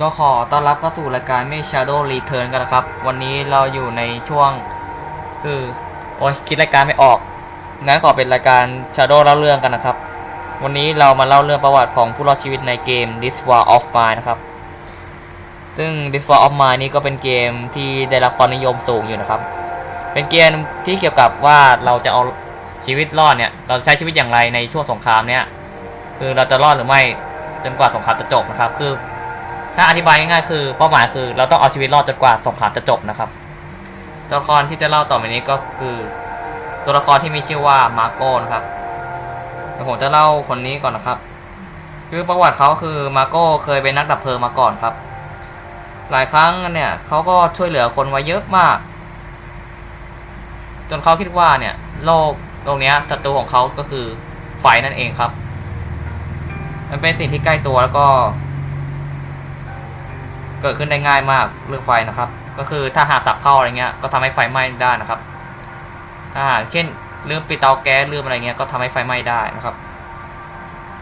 ก็ขอต้อนรับเข้าสู่รายการไม่ Shadow Return กันนะครับ วันนี้เราอยู่ในช่วง คือ โอ้ยคิดรายการไม่ออก งั้นขอเป็นรายการ Shadow เล่าเรื่องกันนะครับ วันนี้เรามาเล่าเรื่องประวัติของผู้รอดชีวิตในเกม This War of Mine นะครับ ซึ่ง This War of Mine นี่ก็เป็นเกมที่ได้รับความนิยมสูงอยู่นะครับ เป็นเกมที่เกี่ยวกับว่าเราจะเอาชีวิตรอดเนี่ย เราใช้ชีวิตอย่างไรในช่วงสงครามเนี่ย คือเราจะรอดหรือไม่จนกว่าสงครามจะจบนะครับ คือ ถ้าอธิบายง่ายๆคือเป้าหมายคือ เราต้องเอาชีวิตรอดจนกว่าสงครามจะจบนะครับตัวละครที่จะเล่าต่อไปนี้ก็คือ ตัวละครที่มีชื่อว่ามาโก้นะครับเดี๋ยวผมจะเล่าคนนี้ก่อนนะครับ คือประวัติเขาคือมาโก้เคยเป็นนักดับเพลิงมาก่อนครับ หลายครั้งเนี่ยเขาก็ช่วยเหลือคนไว้เยอะมาก จนเขาคิดว่าเนี่ยโลกโลกเนี้ยศัตรูของเขาก็คือไฟนั่นเองครับ มันเป็นสิ่งที่ใกล้ตัวแล้วก็ เกิดขึ้นได้ง่ายมากเรื่องไฟนะครับ ก็คือถ้าหากสับเข้าอะไรเงี้ยก็ทำให้ไฟไหม้ได้นะครับถ้าหากเช่นลืมปิดเตาแก๊สลืมอะไรเงี้ยก็ทำให้ไฟไหม้ได้นะครับ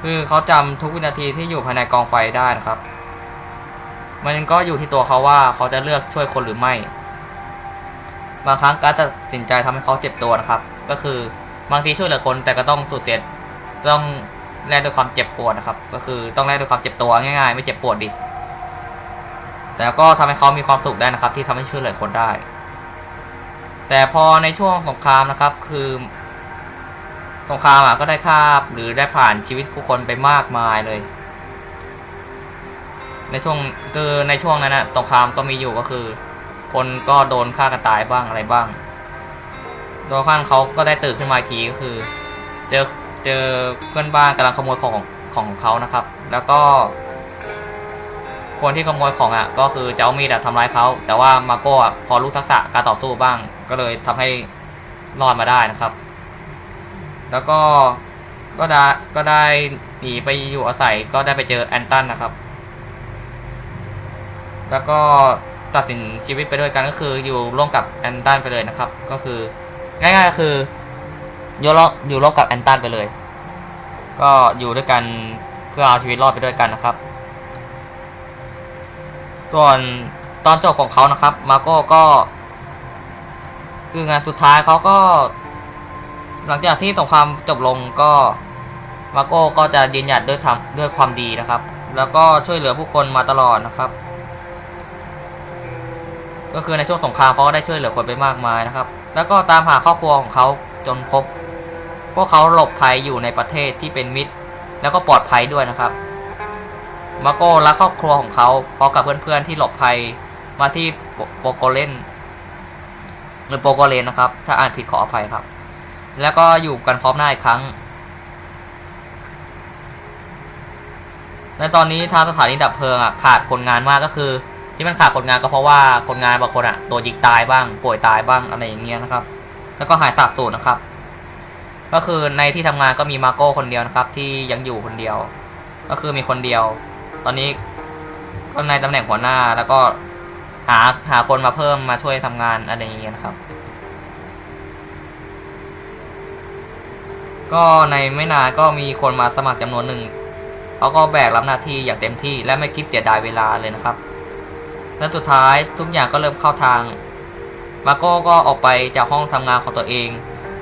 คือเขาจำทุกวินาทีที่อยู่ภายในกองไฟได้นะครับ มันก็อยู่ที่ตัวเขาว่าเขาจะเลือกช่วยคนหรือไม่ บางครั้งการตัดสินใจทำให้เขาเจ็บตัวนะครับ ก็คือบางทีช่วยเหลือคนแต่ก็ต้องสูญเสียต้องแลกด้วยความเจ็บปวดนะครับ ก็คือต้องแลกด้วยความเจ็บตัวง่ายๆ ไม่เจ็บปวดดิ แต่ก็ทำให้เขามีความสุขได้นะครับ ที่ทำให้ช่วยเหลือคนได้ แต่พอในช่วงสงครามนะครับ คือสงครามอะก็ได้คาบหรือได้ผ่านชีวิตผู้คนไปมากมายเลย ในช่วงคือในช่วงนั้นนะสงครามก็มีอยู่ก็คือ คนก็โดนฆ่ากันตายบ้างอะไรบ้างโดยขั้นเขาก็ได้ตื่นขึ้นมาทีก็คือ เจอเจอเพื่อนบ้านกำลังขโมยของของเขานะครับ แล้วก็ คนที่ขโมยของอะก็คือจะเอามีดอะทำร้ายเขาแต่ว่ามาโก้อะพอรู้ทักษะการต่อสู้บ้าง ก็เลยทำให้รอดมาได้นะครับ แล้วก็ก็ได้ก็ได้หนีไปอยู่อาศัยก็ได้ไปเจอแอนตันนะครับ แล้วก็ตัดสินชีวิตไปด้วยกันก็คืออยู่ร่วมกับแอนตันไปเลยนะครับ ก็คือง่ายๆก็คืออยู่ร่วมอยู่ร่วมกับแอนตันไปเลย ก็อยู่ด้วยกันเพื่อเอาชีวิตรอดไปด้วยกันนะครับ ส่วนตอนจบของเขานะครับ มาโก้ก็ คืองานสุดท้ายเขาก็ หลังจากที่สงครามจบลงก็มาโก้ก็จะยืนหยัดด้วยทำด้วยความดีนะครับ แล้วก็ช่วยเหลือผู้คนมาตลอดนะครับ ก็คือในช่วงสงครามเขาก็ได้ช่วยเหลือคนไปมากมายนะครับ แล้วก็ตามหาครอบครัวของเขาจนพบพวกเขาหลบภัยอยู่ในประเทศที่เป็นมิตร แล้วก็ปลอดภัยด้วยนะครับ มาโก้และครอบครัวของเขาพร้อมกับเพื่อนๆที่หลบภัยมาที่โปโกเลนหรือโปโกเลนนะครับ ถ้าอ่านผิดขออภัยครับ แล้วก็อยู่กันพร้อมหน้าอีกครั้ง ในตอนนี้ทางสถานีดับเพลิงอะขาดคนงานมากก็คือ ที่มันขาดคนงานก็เพราะว่าคนงานบางคนอะตัวยิงตายบ้าง ป่วยตายบ้างอะไรอย่างเงี้ยนะครับ แล้วก็หายสาบสูญนะครับ ก็คือในที่ทำงานก็มีมาโก้คนเดียวนะครับ ที่ยังอยู่คนเดียว ก็คือมีคนเดียว ตอนนี้ก็ในตำแหน่งหัวหน้าแล้วก็หาหาคนมาเพิ่มมาช่วยทำงานอะไรอย่างเงี้ยนะครับ ก็ในไม่นานก็มีคนมาสมัครจำนวนหนึ่งเขาก็แบกรับหน้าที่อย่างเต็มที่และไม่คิดเสียดายเวลาเลยนะครับ และสุดท้ายทุกอย่างก็เริ่มเข้าทาง มาโก้ก็ออกไปจากห้องทำงานของตัวเอง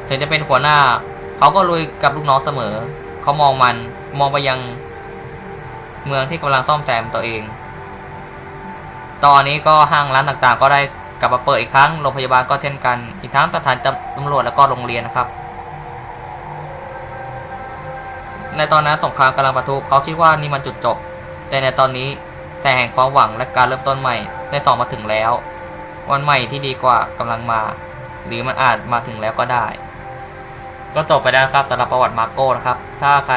ถึงจะเป็นหัวหน้า เขาก็ลุยกับลูกน้องเสมอ เขามองมันมองไปยัง เมืองที่กำลังซ่อมแซมตัวเอง ตอนนี้ก็ห้างร้านต่างๆ ก็ได้กลับมาเปิดอีกครั้ง โรงพยาบาลก็เช่นกัน อีกทั้งสถานตำรวจแล้วก็โรงเรียนนะครับ ในตอนนั้นสงครามกำลังปะทุเขาคิดว่านี่มันจุดจบ แต่ในตอนนี้แสงแห่งความหวังและการเริ่มต้นใหม่ได้ส่องมาถึงแล้ว วันใหม่ที่ดีกว่ากำลังมา หรือมันอาจมาถึงแล้วก็ได้ ก็จบไปแล้วครับสำหรับประวัติมาร์โก้นะครับ ถ้าใคร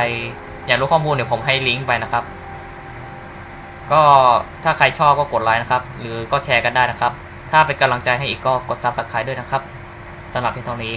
อยากรู้ข้อมูลเดี๋ยวผมให้ลิงก์ไปนะครับ ก็ถ้าใครชอบก็กดไลค์นะครับ หรือก็แชร์กันได้นะครับ ถ้าเป็นกำลังใจให้อีกก็กดซับสไครต์ด้วยนะครับสำหรับเพียงเท่านี้